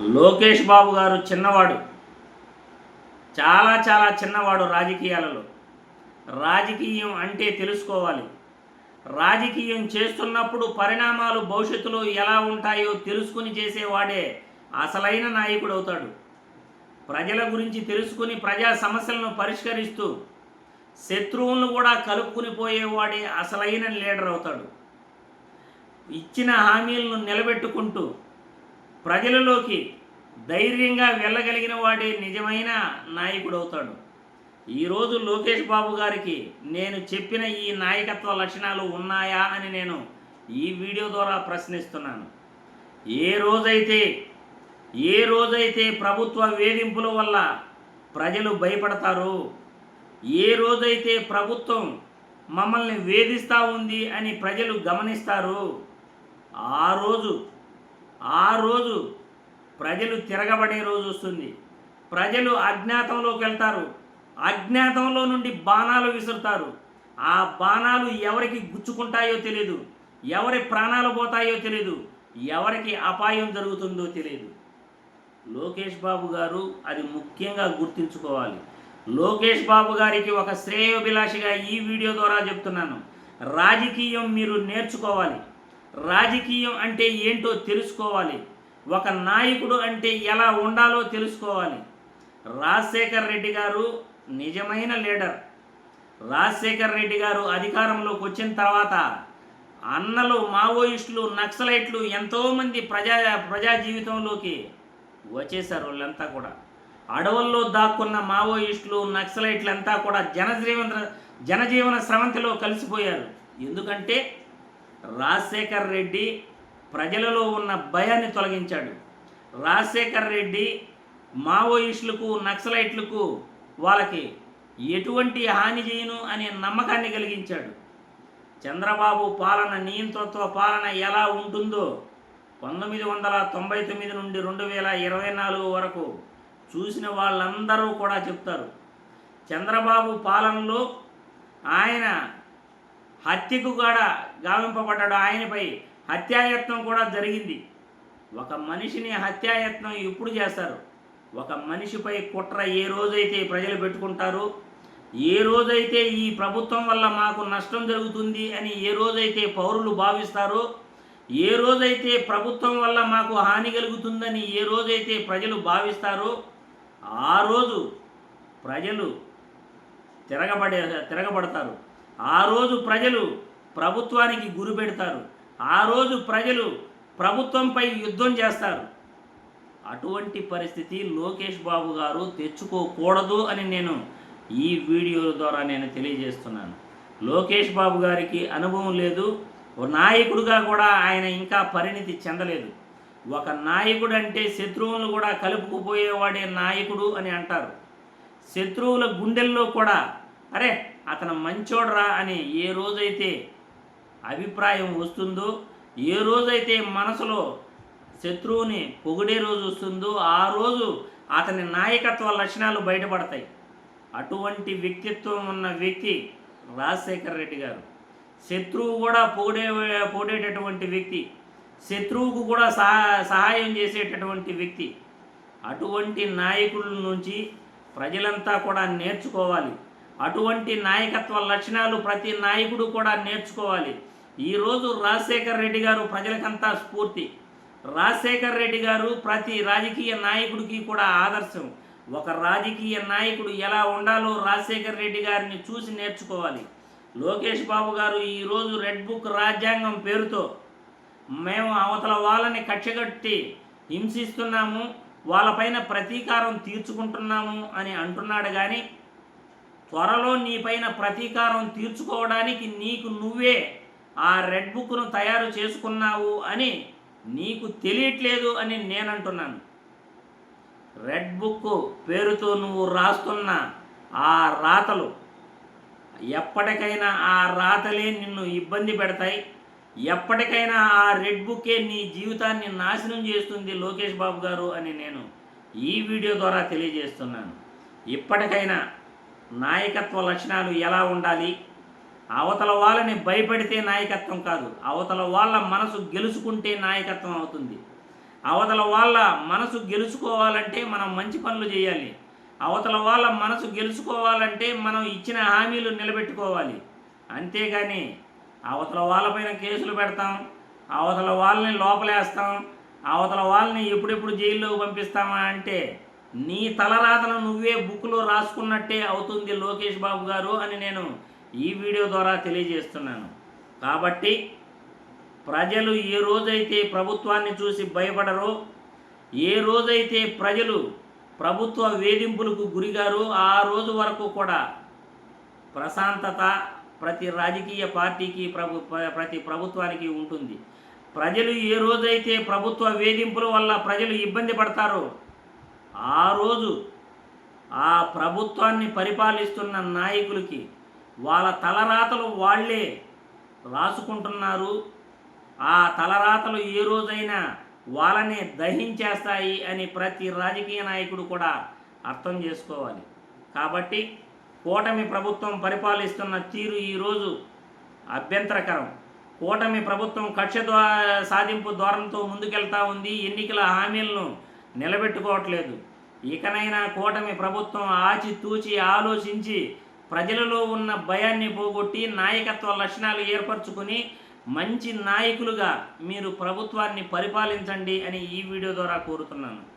లోకేష్ బాబు గారు చిన్నవాడు. చాలా చాలా చిన్నవాడు రాజకీయాలలో. రాజకీయం అంటే తెలుసుకోవాలి. రాజకీయం చేస్తున్నప్పుడు పరిణామాలు భవిష్యత్తులో ఎలా ఉంటాయో తెలుసుకుని చేసేవాడే అసలైన నాయకుడు అవుతాడు. ప్రజల గురించి తెలుసుకుని ప్రజా సమస్యలను పరిష్కరిస్తూ శత్రువులను కూడా కలుపుకుని పోయేవాడే అసలైన లీడర్ అవుతాడు. ఇచ్చిన హామీలను నిలబెట్టుకుంటూ ప్రజలలోకి ధైర్యంగా వెళ్ళగలిగిన వాడే నిజమైన నాయకుడు అవుతాడు ఈరోజు లోకేష్ బాబు గారికి నేను చెప్పిన ఈ నాయకత్వ లక్షణాలు ఉన్నాయా అని నేను ఈ వీడియో ద్వారా ప్రశ్నిస్తున్నాను. ఏ రోజైతే ఏ రోజైతే ప్రభుత్వ వేధింపుల వల్ల ప్రజలు భయపడతారో ఏ రోజైతే ప్రభుత్వం మమ్మల్ని వేధిస్తూ ఉంది అని ప్రజలు గమనిస్తారు ఆ రోజు ఆ రోజు ప్రజలు తిరగబడే రోజు వస్తుంది. ప్రజలు అజ్ఞాతంలోకి వెళ్తారు. అజ్ఞాతంలో నుండి బాణాలు విసురుతారు. ఆ బాణాలు ఎవరికి గుచ్చుకుంటాయో తెలియదు ఎవరి ప్రాణాలు పోతాయో తెలియదు ఎవరికి అపాయం జరుగుతుందో తెలియదు లోకేష్ బాబు గారు అది ముఖ్యంగా గుర్తుంచుకోవాలి. లోకేష్ బాబు గారికి ఒక శ్రేయోభిలాషిగా ఈ వీడియో ద్వారా చెప్తున్నాను. రాజకీయం మీరు నేర్చుకోవాలి. రాజకీయం అంటే ఏంటో తెలుసుకోవాలి. ఒక నాయకుడు అంటే ఎలా ఉండాలో తెలుసుకోవాలి. రాజశేఖర్ రెడ్డి గారు నిజమైన లీడర్. రాజశేఖర్ రెడ్డి గారు అధికారంలోకి వచ్చిన తర్వాత అన్నలు మావోయిస్టులు నక్సలైట్లు ఎంతోమంది ప్రజా ప్రజా జీవితంలోకి వచ్చేసారు వాళ్ళంతా కూడా. అడవుల్లో దాక్కున్న మావోయిస్టులు నక్సలైట్లంతా కూడా జనజీవన జనజీవన స్రవంతిలో కలిసిపోయారు. ఎందుకంటే రాజశేఖర్ రెడ్డి ప్రజలలో ఉన్న భయాన్ని తొలగించాడు. రాజశేఖర్ రెడ్డి మావోయిస్టులకు నక్సలైట్లకు వాళ్ళకి ఎటువంటి హాని చేయను అనే నమ్మకాన్ని కలిగించాడు. చంద్రబాబు పాలన నియంతృత్వ పాలన ఎలా ఉంటుందో పంతొమ్మిది వందల తొంభై తొమ్మిది నుండి రెండు వేల ఇరవై నాలుగు వరకు చూసిన వాళ్ళందరూ కూడా చెప్తారు. చంద్రబాబు పాలనలో ఆయన హత్యకు కూడా గావింపబడ్డాడు ఆయనపై హత్యాయత్నం కూడా జరిగింది. ఒక మనిషిని హత్యాయత్నం ఎప్పుడు చేస్తారు? ఒక మనిషిపై కుట్ర ఏ రోజైతే ప్రజలు పెట్టుకుంటారో ఏ రోజైతే ఈ ప్రభుత్వం వల్ల మాకు నష్టం జరుగుతుంది అని ఏ రోజైతే పౌరులు భావిస్తారో ఏ రోజైతే ప్రభుత్వం వల్ల మాకు హాని కలుగుతుందని ఏ రోజైతే ప్రజలు భావిస్తారో ఆ రోజు ప్రజలు తిరగబడే తిరగబడతారు. ఆ రోజు ప్రజలు ప్రభుత్వానికి గురి పెడతారు. ఆ రోజు ప్రజలు ప్రభుత్వంపై యుద్ధం చేస్తారు. అటువంటి పరిస్థితి లోకేష్ బాబు గారు తెచ్చుకోకూడదు అని నేను ఈ వీడియో ద్వారా నేను తెలియజేస్తున్నాను. లోకేష్ బాబు గారికి అనుభవం లేదు. ఓ నాయకుడిగా కూడా ఆయన ఇంకా పరిణితి చెందలేదు. ఒక నాయకుడు అంటే శత్రువులను కూడా కలుపుకుపోయేవాడే నాయకుడు అని అంటారు. శత్రువుల గుండెల్లో కూడా అరే అతను మంచోడరా అని ఏ రోజైతే అభిప్రాయం వస్తుందో ఏ రోజైతే మనసులో శత్రువుని పొగిడే రోజు వస్తుందో ఆ రోజు అతని నాయకత్వ లక్షణాలు బయటపడతాయి. అటువంటి వ్యక్తిత్వం ఉన్న వ్యక్తి రాజశేఖర్ రెడ్డి గారు. శత్రువు కూడా పొగిడే పొగిడేటటువంటి వ్యక్తి. శత్రువుకు కూడా సహా సహాయం చేసేటటువంటి వ్యక్తి. అటువంటి నాయకుల నుంచి ప్రజలంతా కూడా నేర్చుకోవాలి. అటువంటి నాయకత్వ లక్షణాలు ప్రతి నాయకుడు కూడా నేర్చుకోవాలి. ఈరోజు రాజశేఖర్ రెడ్డి గారు ప్రజలకంతా స్ఫూర్తి. రాజశేఖర్ రెడ్డి గారు ప్రతి రాజకీయ నాయకుడికి కూడా ఆదర్శం. ఒక రాజకీయ నాయకుడు ఎలా ఉండాలో రాజశేఖర్ రెడ్డి గారిని చూసి నేర్చుకోవాలి. లోకేష్ బాబు గారు ఈరోజు రెడ్ బుక్ రాజ్యాంగం పేరుతో మేము అవతల వాళ్ళని కక్షగట్టి హింసిస్తున్నాము వాళ్ళపైన ప్రతీకారం తీర్చుకుంటున్నాము అని అంటున్నాడు కానీ త్వరలో నీపైన ప్రతీకారం తీర్చుకోవడానికి నీకు నువ్వే ఆ రెడ్ బుక్ను తయారు చేసుకున్నావు అని నీకు తెలియట్లేదు అని నేను అంటున్నాను రెడ్ బుక్ పేరుతో నువ్వు రాస్తున్న ఆ రాతలు ఎప్పటికైనా ఆ రాతలే నిన్ను ఇబ్బంది పెడతాయి. ఎప్పటికైనా ఆ రెడ్ బుక్కే నీ జీవితాన్ని నాశనం చేస్తుంది లోకేష్ బాబు గారు అని నేను ఈ వీడియో ద్వారా తెలియజేస్తున్నాను. ఇప్పటికైనా నాయకత్వ లక్షణాలు ఎలా ఉండాలి? అవతల వాళ్ళని భయపెడితే నాయకత్వం కాదు. అవతల వాళ్ళ మనసు గెలుచుకుంటే నాయకత్వం అవుతుంది. అవతల వాళ్ళ మనసు గెలుచుకోవాలంటే మనం మంచి పనులు చేయాలి. అవతల వాళ్ళ మనసు గెలుచుకోవాలంటే మనం ఇచ్చిన హామీలు నిలబెట్టుకోవాలి. అంతేగాని అవతల వాళ్ళపైన కేసులు పెడతాం అవతల వాళ్ళని లోపలేస్తాం అవతల వాళ్ళని ఎప్పుడెప్పుడు జైల్లో పంపిస్తామా అంటే నీ తలరాతను నువ్వే బుక్లో రాసుకున్నట్టే అవుతుంది లోకేష్ బాబు గారు అని నేను ఈ వీడియో ద్వారా తెలియజేస్తున్నాను. కాబట్టి ప్రజలు ఏ రోజైతే ప్రభుత్వాన్ని చూసి భయపడరో ఏ రోజైతే ప్రజలు ప్రభుత్వ వేధింపులకు గురిగారో ఆ రోజు వరకు కూడా ప్రశాంతత ప్రతి రాజకీయ పార్టీకి ప్రభు ప్ర- ప్రతి ప్రభుత్వానికి ఉంటుంది. ప్రజలు ఏ రోజైతే ప్రభుత్వ వేధింపుల వల్ల ప్రజలు ఇబ్బంది పడతారో ఆ రోజు ఆ ప్రభుత్వాన్ని పరిపాలిస్తున్న నాయకులకి వాళ్ళ తలరాతలు వాళ్ళే రాసుకుంటున్నారు. ఆ తలరాతలు ఏ రోజైనా వాళ్ళని దహించేస్తాయి అని ప్రతి రాజకీయ నాయకుడు కూడా అర్థం చేసుకోవాలి. కాబట్టి కూటమి ప్రభుత్వం పరిపాలిస్తున్న తీరు ఈరోజు అభ్యంతరకరం. కూటమి ప్రభుత్వం కక్ష సాధింపు ధోరణితో ముందుకెళ్తా ఉంది. ఎన్నికల హామీలను నిలబెట్టుకోవట్లేదు. ఇకనైనా కూటమి ప్రభుత్వం ఆచితూచి ఆలోచించి ప్రజలలో ఉన్న భయాన్ని పోగొట్టి నాయకత్వ లక్షణాలు ఏర్పరచుకుని మంచి నాయకులుగా మీరు ప్రభుత్వాన్ని పరిపాలించండి అని ఈ వీడియో ద్వారా కోరుతున్నాను.